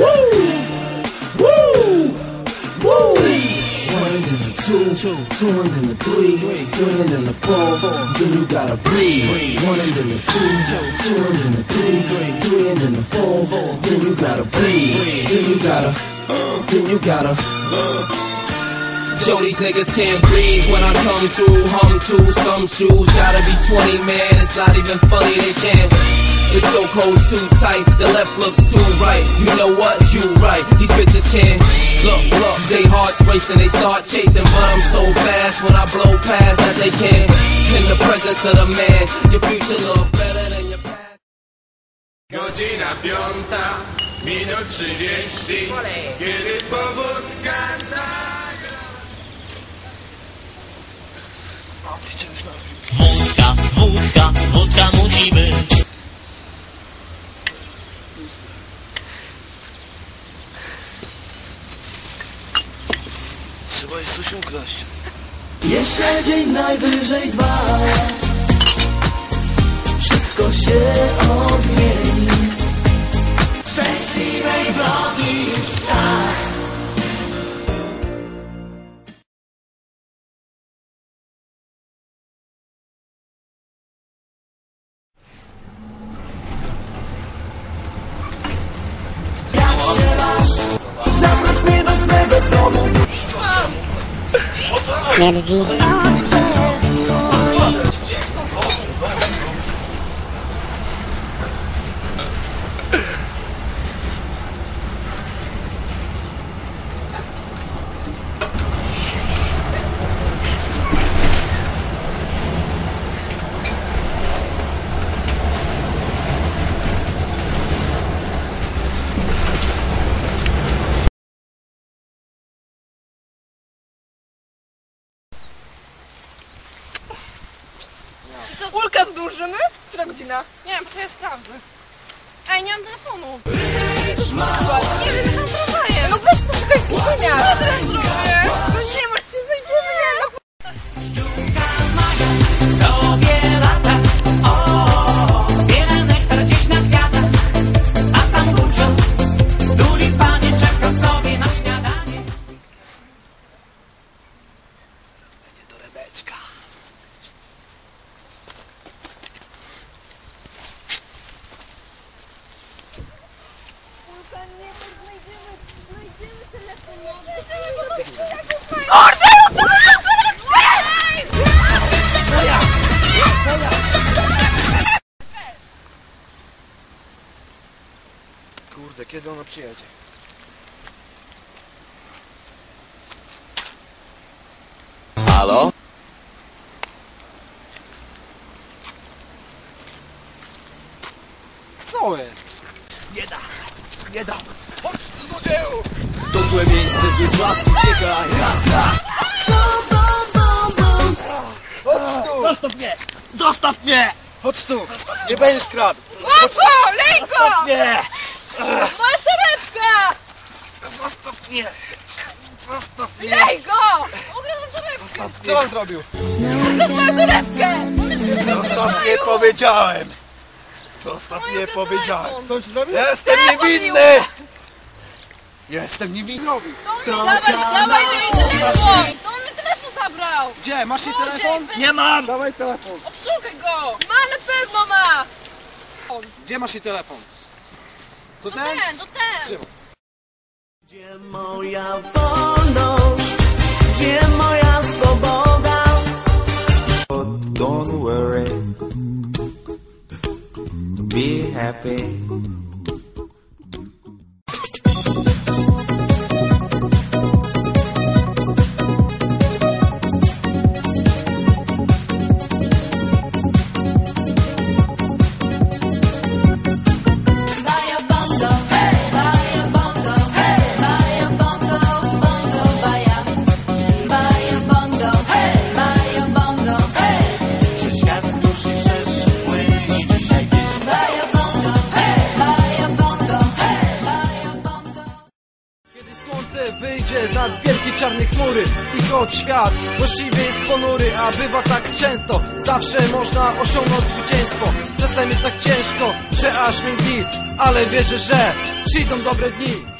One and then a two, two and then a three, three and then a four, then you gotta breathe. One and then a two, two and then a three, three and then a four, then you gotta breathe. Then you gotta, then you gotta. Yo, these niggas can't breathe when I come through. Hum to some shoes, gotta be 20, man. It's not even funny, they can't. The chokehold's too tight, the left looks too right. You know what? You right. These bitches can't. Look, look, they hearts racing, they start chasing, but I'm so fast when I blow past that they can't. In the presence of the man, your future look better than your past. Godzina piąta, minut trzydzieści, kiedy powódka zagra. Wódka, wódka, wódka Trzeba jest coś ukraść. Jeszcze dzień najwyżej dwa Wszystko się Energy. Śmierdzi. Ulka zdążymy? Która godzina? Nie wiem, poczekaj, sprawdzę. Ej, nie mam telefonu. Nie wiem, jak mam tramwajem. No weź poszukaj w kieszeniach. Co teraz zrobię? Kurde, kiedy ona przyjedzie? Halo? Co jest? Nie da! Nie da! Chodź tu złodzieju! To złe miejsce, zły czas, uciekaj, raz, raz. Chodź tu! Zostaw mnie! Zostaw mnie! Chodź tu! Nie będziesz kradł! Łatwo, lej go! Nie! Torebka! Zostaw mnie! Zostaw mnie! Lej go! Ukradł torebkę! Co on zrobił? Ukradł moją torebkę! Zostaw mnie, powiedziałem! Zostaw mnie, ten powiedziałem! Co on ci zrobił? Jestem niewinny! Jestem niewinny! Dawaj, dawaj mi telefon! To on mi telefon zabrał! Gdzie? Masz jej telefon? Nie mam! Dawaj telefon! Obszukaj go! Ma, na pewno ma! Gdzie masz jej telefon? To To ten? ten, to ten! Trzymaj. Gdzie moja wolność, gdzie moja swoboda? Don't worry. Be happy. Czarne chmury i choć świat. Właściwie jest ponury A bywa tak często, zawsze można osiągnąć zwycięstwo. Czasem jest tak ciężko, że aż męki Ale wierzę, że przyjdą dobre dni